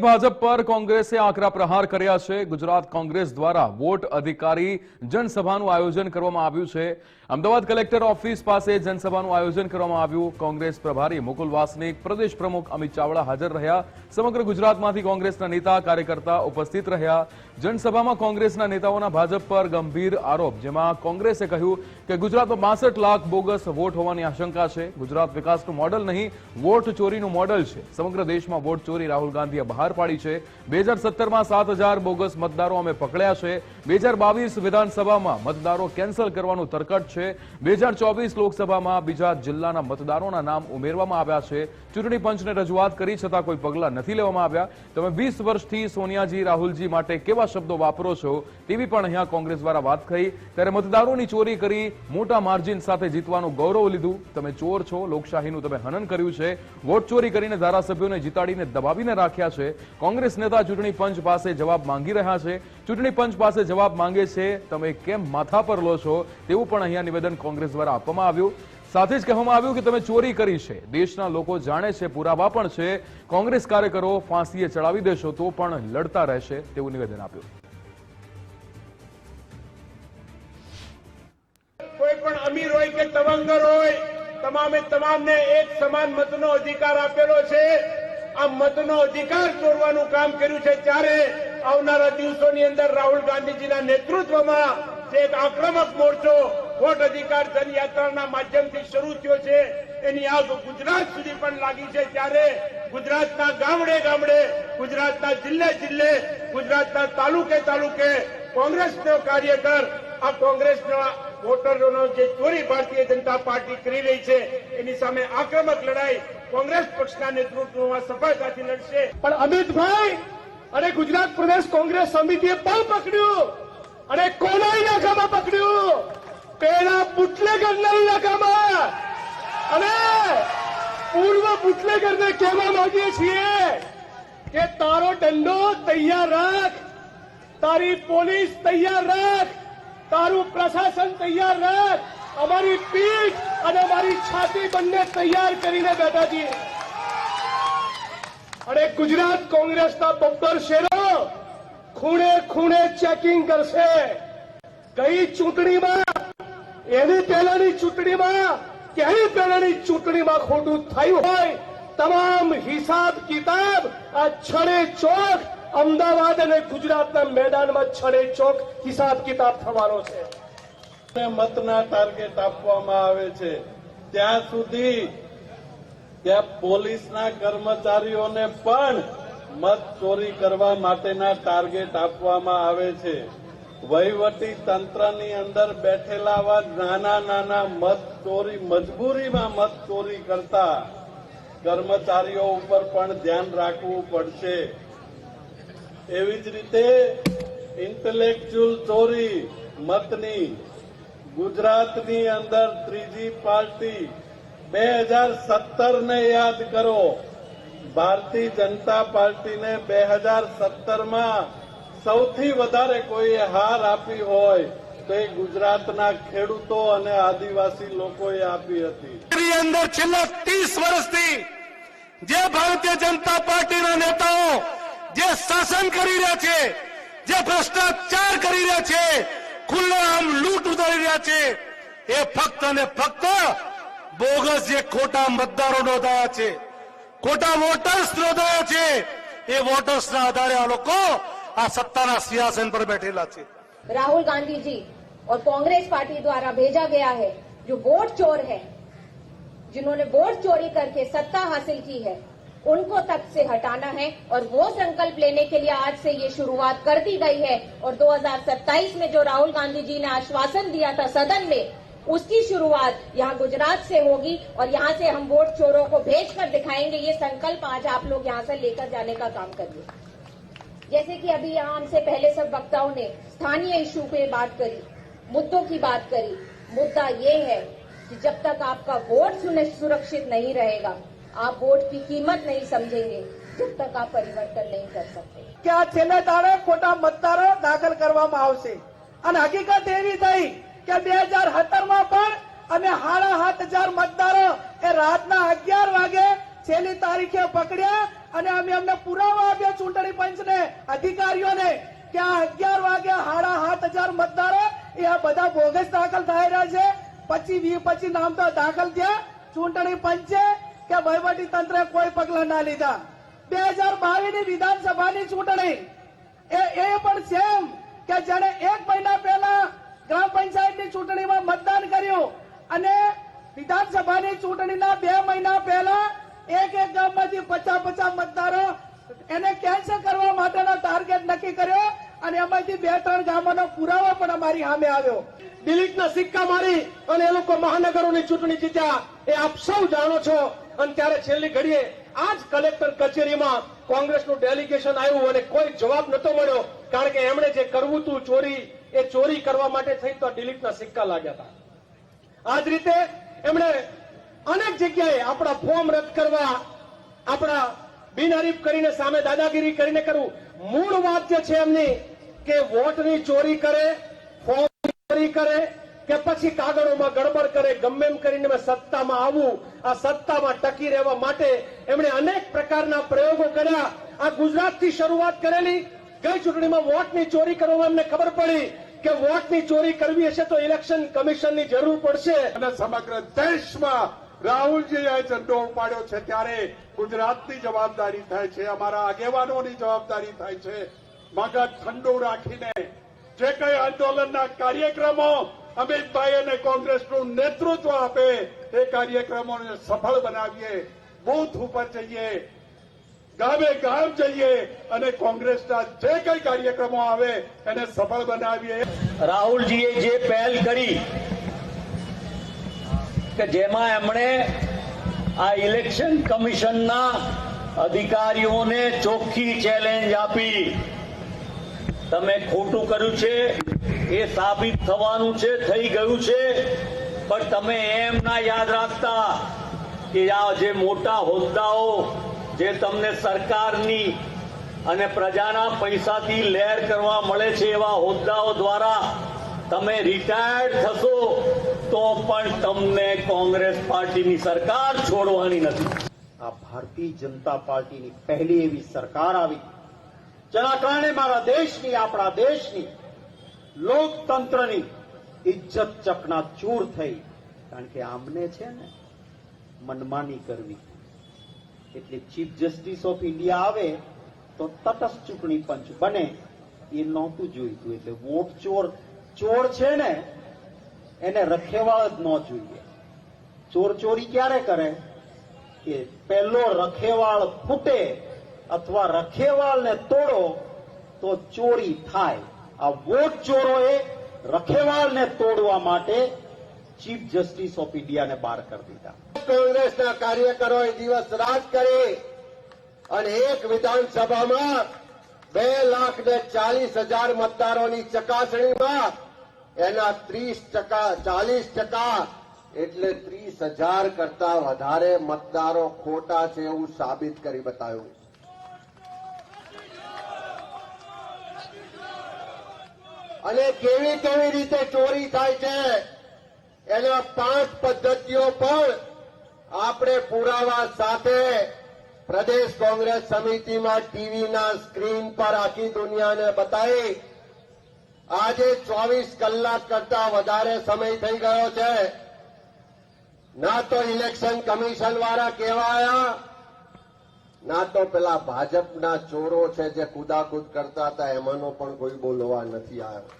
ભાજપ પર કોંગ્રેસે આકરા પ્રહાર કર્યા છે. ગુજરાત કોંગ્રેસ દ્વારા વોટ અધિકારી જનસભાનું આયોજન કરવામાં આવ્યું છે. અમદાવાદ કલેક્ટર ઓફિસ પાસે જનસભાનું આયોજન કરવામાં આવ્યું. કોંગ્રેસ પ્રભારી મુકુલ વાસનિક, પ્રદેશ પ્રમુખ અમિત ચાવડા હાજર રહ્યા. સમગ્ર ગુજરાતમાંથી કોંગ્રેસના નેતા, કાર્યકર્તા ઉપસ્થિત રહ્યા. જનસભામાં કોંગ્રેસના નેતાઓના ભાજપ પર ગંભીર આરોપ, જેમાં કોંગ્રેસે કહ્યું કે ગુજરાતમાં બાસઠ લાખ બોગસ વોટ હોવાની આશંકા છે. ગુજરાત વિકાસનું મોડલ નહીં, વોટ ચોરીનું મોડલ છે. સમગ્ર દેશમાં વોટ ચોરી રાહુલ ગાંધીએ બહાર પાડી છે. બે હજાર સત્તરમાં સાત હજાર બોગસ મતદારો અમે પકડ્યા છે. બે હજાર બાવીસ વિધાનસભામાં મતદારો કેન્સલ કરવાનું તરકટ છે. બે હજાર ચોવીસ લોકસભામાં બીજા જિલ્લાના મતદારોના નામ ઉમેરવામાં આવ્યા છે. ચૂંટણી પંચને રજૂઆત કરી, છતાં કોઈ પગલાં નથી લેવામાં આવ્યા. તમે વીસ વર્ષથી સોનિયાજી, રાહુલજી માટે કેવા શબ્દો વાપરો છો, તેવી પણ અહીંયા કોંગ્રેસ દ્વારા વાત થઈ. ત્યારે મતદારોની ચોરી કરી, મોટા માર્જિન સાથે જીતવાનું ગૌરવ લીધું. તમે ચોર છો, લોકશાહીનું તમે હનન કર્યું છે. વોટ ચોરી કરીને ધારાસભ્યોને જીતાડીને દબાવીને રાખ્યા છે. કોંગ્રેસ નેતા ચૂંટણી પંચ પાસે જવાબ માંગી રહ્યા છે. ચૂંટણી પંચ પાસે જવાબ માંગે છે, તમે કેમ માથા પર લો છો, તેવું પણ અહીંયા નિવેદન કોંગ્રેસ દ્વારા આપવામાં આવ્યું. સાથે જ કહેવામાં આવ્યું કે તમે ચોરી કરી છે. દેશના લોકો જાણે છે, પુરાવા પણ છે. કોંગ્રેસ કાર્યકરો ફાંસીએ ચડાવી દેશો તો પણ લડતા રહેશે તેવું નિવેદન આપ્યું. કોઈ પણ અમીર એક સમાન મતનો અધિકાર આપેલો છે. આ મતનો અધિકાર ચોરવાનું કામ કર્યું છે ત્યારે આવનારા દિવસોની અંદર રાહુલ ગાંધીજીના નેતૃત્વમાં એક આક્રમક મોરચો વોટ અધિકાર જનયાત્રાના માધ્યમથી શરૂ થયો છે. એની આગ ગુજરાત સુધી પણ લાગી છે ત્યારે ગુજરાતના ગામડે ગામડે, ગુજરાતના જિલ્લે જિલ્લે, ગુજરાતના તાલુકે તાલુકે કોંગ્રેસનો કાર્યકર, આ કોંગ્રેસના વોટરોનો જે ચોરી ભારતીય જનતા પાર્ટી કરી રહી છે, એની સામે આક્રમક લડાઈ કોંગ્રેસ પક્ષના નેતૃત્વમાં સફળતાથી લડશે. પણ અમિતભાઈ અને ગુજરાત પ્રદેશ કોંગ્રેસ સમિતિએ પણ પકડ્યું. અને કોના ઇલાકામાં પકડ્યું. પેલા બુટલેગરના ઇલાકામાં અને પૂર્વ બુટલેગરને કહેવા માંગીએ છીએ કે તારો દંડો તૈયાર રાખ. તારી પોલીસ તૈયાર રાખ. તારું પ્રશાસન તૈયાર રાખ. અમારી પીઠ અને અમારી છાતી બંને તૈયાર કરીને બેઠા છીએ. અને ગુજરાત કોંગ્રેસના બબ્બર શેરો ખૂણે ખૂણે ચેકિંગ કરશે. કઈ ચૂંટણીમાં એની પહેલાની ચૂંટણીમાં, ક્યાંય પહેલાની ચૂંટણીમાં ખોટું થયું હોય, તમામ હિસાબ કિતાબ આ છડે ચોક અમદાવાદ અને ગુજરાતના મેદાનમાં છડે ચોક હિસાબ કિતાબ થવાનો છે. મતના ટાર્ગેટ આપવામાં આવે છે. ત્યાં સુધી કે પોલીસના કર્મચારીઓને પણ મત ચોરી કરવા માટેના ટાર્ગેટ આપવામાં આવે છે. વહીવટી તંત્રની અંદર બેઠેલા આવા નાના નાના મત ચોરી, મજબૂરીમાં મત ચોરી કરતા કર્મચારીઓ ઉપર પણ ધ્યાન રાખવું પડશે. એવી જ રીતે ઇન્ટેલેક્ચ્યુઅલ ચોરી મતની ગુજરાતની અંદર ત્રીજી પાર્ટી બે હજાર સત્તરને યાદ કરો. ભારતીય જનતા પાર્ટીને બે હજાર સત્તરમાં સૌથી વધારે કોઈએ હાર આપી હોય તો એ ગુજરાતના ખેડૂતો અને આદિવાસી લોકોએ આપી હતી. અંદર છેલ્લા ત્રીસ વર્ષથી જે ભારતીય જનતા પાર્ટીના નેતાઓ જે શાસન કરી રહ્યા છે, જે ભ્રષ્ટાચાર કરી રહ્યા છે, ખુલ્લો આમ લૂંટ ઉતારી રહ્યા છે, એ ફક્ત અને ફક્ત બોગસ જે ખોટા મતદારો નોંધાયા છે, ખોટા વોટર્સ નોંધાયા છે, એ વોટર્સના આધારે આ લોકો આ સત્તાના સિંહાસન પર બેઠેલા છે राहुल गांधी जी और कांग्रेस पार्टी द्वारा भेजा गया है जो वोट चोर है जिन्होंने वोट चोरी करके सत्ता हासिल की है उनको तक से हटाना है और वो संकल्प लेने के लिए आज से ये शुरुआत कर दी गई है और 2027 में जो राहुल गांधी जी ने आश्वासन दिया था सदन में उसकी शुरुआत यहाँ गुजरात से होगी और यहाँ से हम वोट चोरों को भेज कर दिखाएंगे ये संकल्प आज आप लोग यहाँ से लेकर जाने का काम करिए जैसे कि अभी यहाँ हमसे पहले सब वक्ताओं ने स्थानीय इशू पे बात करी मुद्दों की बात करी मुद्दा ये है कि जब तक आपका वोट सुनि- सुरक्षित नहीं रहेगा आप वोट की कीमत नहीं समझेंगे जब तक आप परिवर्तन नहीं कर सकते કે આ છેલ્લે દાડે ખોટા મતદારો દાખલ કરવામાં આવશે અને હકીકત એવી થઈ કે બે હજાર સત્તરમાં પણ અમે સાડા સાત હજાર મતદારો એ રાતના અગિયાર વાગે છેલ્લી તારીખે પકડ્યા અને અમે અમને પુરાવા આપ્યા ચૂંટણી પંચને, અધિકારીઓને, કે આ અગિયાર વાગે સાડા સાત હજાર મતદારો એ આ બધા બોગસ દાખલ થઈ રહ્યા છે. પછી વી પછી નામ તો દાખલ થયા. ચૂંટણી પંચે કે વહીવટી તંત્રે કોઈ પગલા ના લીધા. બે હજાર બાવીસની વિધાનસભાની ચૂંટણી. એ એ પણ સેમ કે જેને એક મહિના પહેલા ગ્રામ પંચાયતની ચૂંટણીમાં મતદાન કર્યું અને વિધાનસભાની ચૂંટણીના બે મહિના પહેલા એક એક ગામમાંથી પચાસ પચાસ મતદારો એને કેન્સલ કરવા માટેનો ટાર્ગેટ નક્કી કર્યો અને એમાંથી બે ત્રણ ગામોનો પુરાવો પણ અમારી સામે આવ્યો. દિલીપના સિક્કા મારી અને એ લોકો મહાનગરોની ચૂંટણી જીત્યા. એ આપ સૌ જાણો છો. અને ત્યારે છેલ્લી ઘડીએ આ જ કલેક્ટર કચેરીમાં કોંગ્રેસનું ડેલિગેશન આવ્યું અને કોઈ જવાબ નતો મળ્યો. કારણ કે એમણે જે કરવું હતું ચોરી, એ ચોરી કરવા માટે થઈ તો દિલીપના સિક્કા લાગ્યા હતા. આ જ રીતે એમણે અનેક જગ્યાએ આપણા ફોર્મ રદ કરવા, આપણા બિનહરીફ કરીને સામે દાદાગીરી કરીને કરવું. મૂળ વાત છે એમની, કે વોટની ચોરી કરે, ફોર્મ ચોરી કરે, કે પછી કાગળોમાં ગડબડ કરે, ગમે એમ કરીને મેં સત્તામાં આવું, આ સત્તામાં ટકી રહેવા માટે એમણે અનેક પ્રકારના પ્રયોગો કર્યા. આ ગુજરાતથી શરૂઆત કરેલી. ગઈ ચૂંટણીમાં વોટની ચોરી કરવામાં એમને ખબર પડી કે વોટની ચોરી કરવી હશે તો ઇલેક્શન કમિશનની જરૂર પડશે. અને સમગ્ર દેશમાં રાહુલજીએ ઝંડો ઉપાડ્યો છે ત્યારે ગુજરાતની જવાબદારી થાય છે, અમારા આગેવાનોની જવાબદારી થાય છે. મગજ ઠંડુ રાખીને જે કઈ આંદોલનના કાર્યક્રમો અમિતભાઈ અને કોંગ્રેસનું નેતૃત્વ આપે, એ કાર્યક્રમોને સફળ બનાવીએ, બૂથ ઉપર જઈએ, ગામે ગામ જઈએ અને કોંગ્રેસના જે કઈ કાર્યક્રમો આવે એને સફળ બનાવીએ. રાહુલજીએ જે પહેલ કરી કે જેમાં એમણે આ ઇલેક્શન કમિશનના અધિકારીઓને ચોખ્ખી ચેલેન્જ આપી. તમે ખોટું કર્યું છે, એ સાબિત થવાનું છે, થઈ ગયું છે, પણ તમે એમ ના યાદ રાખતા કે આ જે મોટા હોદ્દાઓ જે તમને સરકારની અને પ્રજાના પૈસાથી લહેર કરવા મળે છે એવા હોદ્દાઓ દ્વારા તમે રિટાયર્ડ થશો. પણ તમને કોંગ્રેસ પાર્ટીની સરકાર છોડવાની નથી. આ ભારતીય જનતા પાર્ટીની પહેલી એવી સરકાર આવી. જેના કારણે મારા દેશની, આપણા દેશની, લોકતંત્રની ઇજ્જત ચકના ચૂર થઈ. કારણ કે આમને છે ને, મનમાની કરવી. એટલે ચીફ જસ્ટિસ ઓફ ઇન્ડિયા આવે, તો તટસ્થ ચૂંટણી પંચ બને. એ નહોતું જોઈતું, એટલે વોટ ચોર ચોર છે ને એને રખેવાળ જ ન જોઈએ. ચોર ચોરી ક્યારે કરે? કે પહેલો રખેવાળ ફૂટે અથવા રખેવાળને તોડો તો ચોરી થાય. આ વોટ ચોરોએ રખેવાળને તોડવા માટે ચીફ જસ્ટિસ ઓફ ઇન્ડિયાને બહાર કરી દીધા. કોંગ્રેસના કાર્યકરોએ દિવસ રાત કરી અને એક વિધાનસભામાં બે લાખ ને ચાલીસ હજાર મતદારોની ચકાસણીમાં એના ત્રીસ ટકા, ચાલીસ ટકા, એટલે ત્રીસ હજાર કરતા વધારે મતદારો ખોટા છે એવું સાબિત કરી બતાવ્યું. અને કેવી કેવી રીતે ચોરી થાય છે, એના પાંચ પદ્ધતિઓ પણ આપણે પુરાવા સાથે પ્રદેશ કોંગ્રેસ સમિતિમાં ટીવીના સ્ક્રીન પર આખી દુનિયાને બતાવી આજે ચોવીસ કલાક કરતા વધારે સમય થઈ ગયો છે. ના તો ઇલેક્શન કમિશન વાળા કહેવાયા, ના તો પેલા ભાજપના ચોરો છે જે કુદાકુદ કરતા હતા, એમાંનો પણ કોઈ બોલવા નથી આવ્યો.